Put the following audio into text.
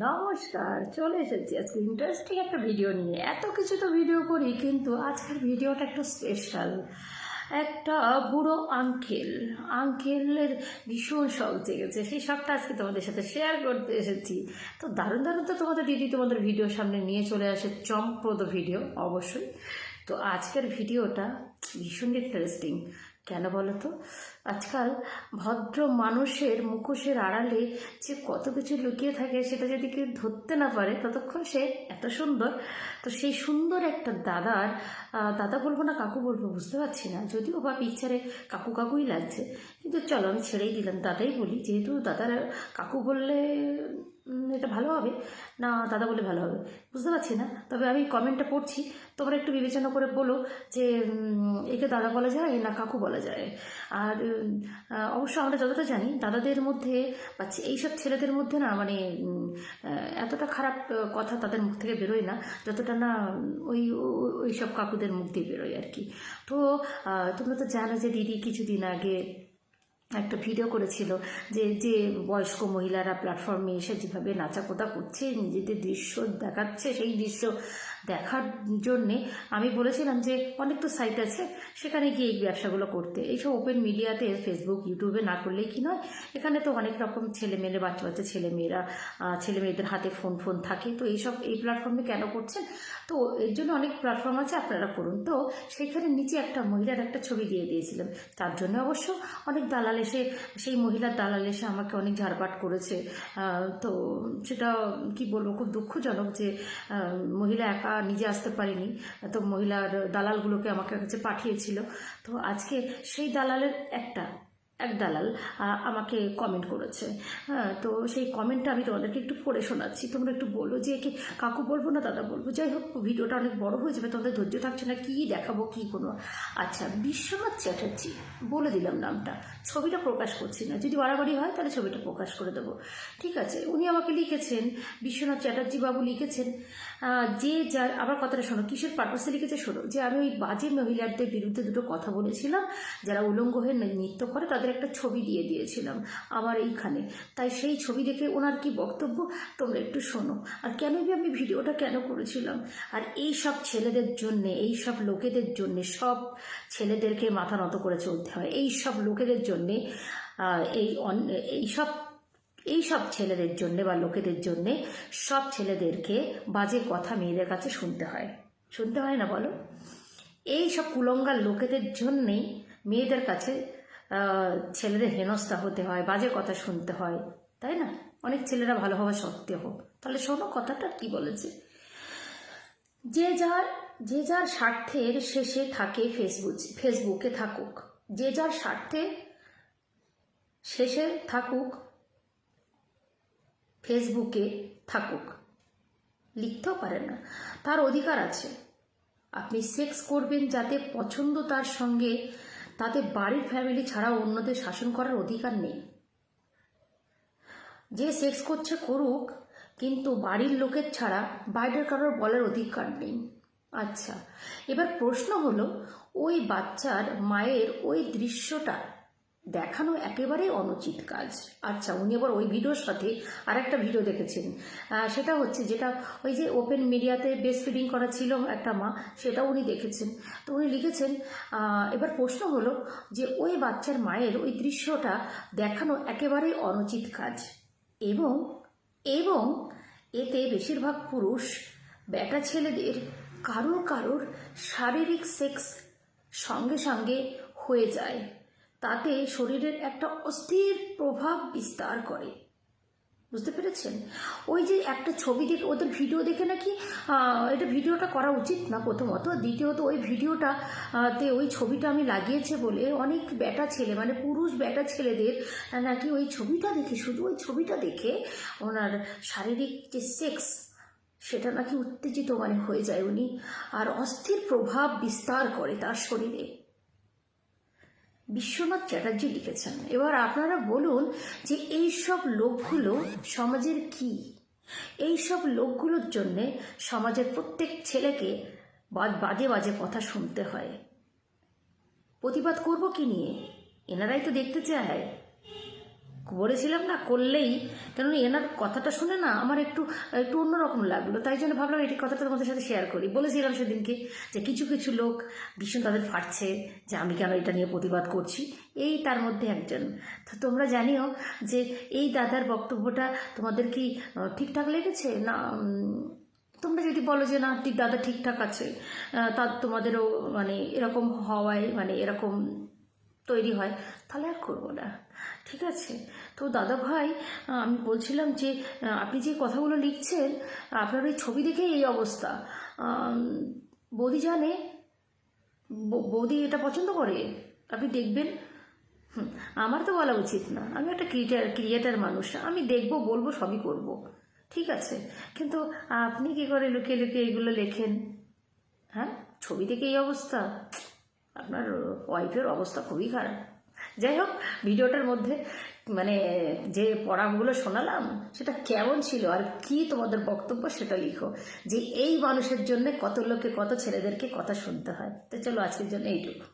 নমস্কার, চলে এসেছি আজকে ইন্টারেস্টিং একটা ভিডিও নিয়ে। এত কিছু তো ভিডিও করি, কিন্তু আজকের ভিডিওটা একটু স্পেশাল একটা বুড়ো আঙ্কেল আঙ্কেলের ভীষণ শখ জেগেছে। সেই শখটা আজকে তোমাদের সাথে শেয়ার করতে এসেছি। তো দারুণ দারুণ তো তোমাদের দিদি তোমাদের ভিডিও সামনে নিয়ে চলে আসে চমপ্রদ ভিডিও অবশ্যই। তো আজকের ভিডিওটা ভীষণ ইন্টারেস্টিং কেন বলো তো আজকাল ভদ্র মানুষের মুখোশের আড়ালে যে কত কিছু লুকিয়ে থাকে সেটা যদি কেউ ধরতে না পারে, ততক্ষণ সে এত সুন্দর। তো সেই সুন্দর একটা দাদার দাদা বলব না কাকু বলব, বুঝতে পারছি না, যদিও বা পিকচারে কাকু কাকুই লাগছে। কিন্তু চলো আমি ছেড়েই দিলাম, দাদাই বলি। যেহেতু দাদার কাকু বললে এটা ভালো হবে। না, দাদা বলে ভালো হবে। বুঝতে পারছি না। তবে আমি কমেন্টটা পড়ছি। তোমরা একটু বিবেচনা করে বলো যে একে দাদা বলা যায়, না কাকু বলা যায়। আর অবশ্য আমরা যতটা জানি, দাদাদের মধ্যে, বা এইসব ছেলেদের মধ্যে না মানে এতটা খারাপ কথা তাদের মুখ থেকে বেরোয় না, যতটা না, ওই ওই সব কাকুদের মুখ দিয়ে বেরোয় আর কি। তো তোমরা তো জানো যে দিদি কিছুদিন আগে একটা ভিডিও করেছিল যে যে বয়স্ক মহিলারা প্ল্যাটফর্মে এসে যেভাবে নাচাকোতা করছে, নিজেদের দৃশ্য দেখাচ্ছে, সেই দৃশ্য দেখার জন্যে আমি বলেছিলাম যে অনেক তো সাইট আছে, সেখানে গিয়ে এই ব্যবসাগুলো করতে। এইসব ওপেন মিডিয়াতে ফেসবুক ইউটিউবে না করলেই কি নয়, এখানে তো অনেক রকম ছেলে মেয়ে বাচ্চা বাচ্চা ছেলে মেয়েরা ছেলে মেয়েদের হাতে ফোন ফোন থাকে। তো এইসব এই প্ল্যাটফর্মে কেন করছেন? তো এর জন্য অনেক প্ল্যাটফর্ম আছে, আপনারা করুন। তো সেখানে নিচে একটা মহিলার একটা ছবি দিয়ে দিয়েছিলাম। তার জন্য অবশ্য অনেক দালাল এসে, সেই মহিলার দালাল এসে আমাকে অনেক ঝাড়পাট করেছে। তো সেটা কি বলব, খুব দুঃখজনক যে মহিলা একা নিজে আসতে পারেনি। তো মহিলার দালালগুলোকে আমাকে কাছে পাঠিয়েছিল। তো আজকে সেই দালালের একটা, এক দালাল আমাকে কমেন্ট করেছে। হ্যাঁ তো সেই কমেন্টটা আমি তোমাদেরকে একটু পড়ে শোনাচ্ছি। তোমরা একটু বলো যে একে কাকু বলব না দাদা বলব। যাই হোক, ভিডিওটা অনেক বড় হয়ে যাবে, তোমাদের ধৈর্য থাকছে না, কী দেখাবো, কী কোনো। আচ্ছা বিশ্বনাথ চ্যাটার্জি, বলে দিলাম নামটা। ছবিটা প্রকাশ করছি না। যদি বাড়াবাড়ি হয়, তাহলে ছবিটা প্রকাশ করে দেবো। ঠিক আছে, উনি আমাকে লিখেছেন, বিশ্বনাথ চ্যাটার্জি বাবু লিখেছেন যে যার, আবার কথাটা শোনো কিসের পারপাসে লিখেছে শোনো, যে আমি ওই বাজে মহিলাদের বিরুদ্ধে দুটো কথা বলেছিলাম, যারা উলঙ্গ হয়ে নৃত্য করে, তাদের একটা ছবি দিয়ে দিয়েছিলাম আমার এইখানে। তাই সেই ছবি দেখে ওনার কি বক্তব্য? তোমরা একটু শোনো। আর কেন আমি ভিডিওটা কেন করেছিলাম? আর এই সব ছেলেদের জন্যে, এই সব লোকেদের জন্যে, সব ছেলেদেরকে মাথা নত করে চলতে হয়। এই সব লোকেদের জন্যে এই এই সব এই সব ছেলেদের জন্য বা লোকেদের জন্য সব ছেলেদেরকে বাজে কথা মেয়েদের কাছে শুনতে হয়। শুনতে হয় না বলো? এই সব কুলঙ্গার লোকেদের জন্যেই মেয়েদের কাছে ছেলেদের হেনস্থা হতে হয়, বাজে কথা শুনতে হয়, তাই না? অনেক ছেলেরা ভালো হওয়া সত্ত্বেও। তাহলে শোনো কথাটা কি বলেছে? যে যার যে যার স্বার্থের শেষে থাকে ফেসবুক, ফেসবুকে থাকুক। যে যার স্বার্থে শেষে থাকুক ফেসবুকে থাকুক। লিখতেও পারে না। তার অধিকার আছে। আপনি সেক্স করবেন যাতে পছন্দ তার সঙ্গে, তাতে বাড়ির ফ্যামিলি ছাড়া অন্যদের শাসন করার অধিকার নেই। যে সেক্স করছে করুক, কিন্তু বাড়ির লোকের ছাড়া বাইরের কারোর বলার অধিকার নেই। আচ্ছা এবার প্রশ্ন হলো, ওই বাচ্চার মায়ের ওই দৃশ্যটা দেখানো একেবারে অনুচিত কাজ। আচ্ছা উনি আবার ওই ভিডিওর সাথে আর একটা ভিডিও দেখেছেন। সেটা হচ্ছে যেটা ওই যে ওপেন মিডিয়াতে বেস্ট ফিডিং করা ছিল একটা মা, সেটাও উনি দেখেছেন। তো উনি লিখেছেন এবার প্রশ্ন হলো যে ওই বাচ্চার মায়ের ওই দৃশ্যটা দেখানো একেবারে অনুচিত কাজ। এবং এবং এতে বেশিরভাগ পুরুষ বেটা ছেলেদের কারোর কারোর শারীরিক সেক্স সঙ্গে সঙ্গে হয়ে যায়। তাতে শরীরের একটা অস্থির প্রভাব বিস্তার করে। বুঝতে পেরেছেন? ওই যে একটা ছবি দেখে, ওদের ভিডিও দেখে নাকি এটা ভিডিওটা করা উচিত না প্রথমত। দ্বিতীয়ত, ওই ভিডিওটা তে ওই ছবিটা আমি লাগিয়েছে বলে অনেক ব্যাটা ছেলে মানে পুরুষ বেটা ছেলেদের নাকি ওই ছবিটা দেখে, শুধু ওই ছবিটা দেখে ওনার শারীরিক যে সেক্স, সেটা নাকি উত্তেজিত মানে হয়ে যায় উনি, আর অস্থির প্রভাব বিস্তার করে তার শরীরে। বিশ্বনাথ চ্যাটার্জি লিখেছেন। এবার আপনারা বলুন যে এই সব লোকগুলো সমাজের কি? এই সব লোকগুলোর জন্যে সমাজের প্রত্যেক ছেলেকে বাজে বাজে কথা শুনতে হয়। প্রতিবাদ করব কি নিয়ে? এনারাই তো দেখতে চায়। বলেছিলাম না, করলেই। কারণ এনার কথাটা শুনে না আমার একটু একটু অন্যরকম লাগল। তাই জন্য ভাবলাম এই কথাটা তোমাদের সাথে শেয়ার করি। বলেছিলাম সেদিনকে যে কিছু কিছু লোক ভীষণ তাদের ফাটছে যে আমি কেন এটা নিয়ে প্রতিবাদ করছি। এই তার মধ্যে একজন। তো তোমরা জানিও যে এই দাদার বক্তব্যটা তোমাদের কি ঠিকঠাক লেগেছে? না তোমরা যদি বলো যে না, ঠিক, দাদা ঠিকঠাক আছে। তা তোমাদেরও মানে এরকম হওয়ায় মানে এরকম তৈরি হয় তাহলে আর করব না। ঠিক আছে? তো দাদা ভাই আমি বলছিলাম যে আপনি যে কথাগুলো লিখছেন আপনার ওই ছবি দেখে এই অবস্থা। বৌদি জানে? বৌদি এটা পছন্দ করে? আপনি দেখবেন? হুম, আমার তো বলা উচিত না। আমি একটা ক্রিয়েটার ক্রিয়েটার মানুষ। আমি দেখব বলব সবই করব। ঠিক আছে? কিন্তু আপনি কি করে লুকিয়ে লুকিয়ে এগুলো লেখেন? হ্যাঁ? ছবি থেকে এই অবস্থা? আপনার ওয়াইফের অবস্থা খুবই খারাপ। যাই হোক, ভিডিওটার মধ্যে মানে যে পড়াগুলো শোনালাম, সেটা কেমন ছিল আর কি তোমাদের বক্তব্য সেটা লিখো। যে এই মানুষের জন্য কত লোকে কত ছেলেদেরকে কথা শুনতে হয়। তো চলো, আজকের জন্য এইটুকু।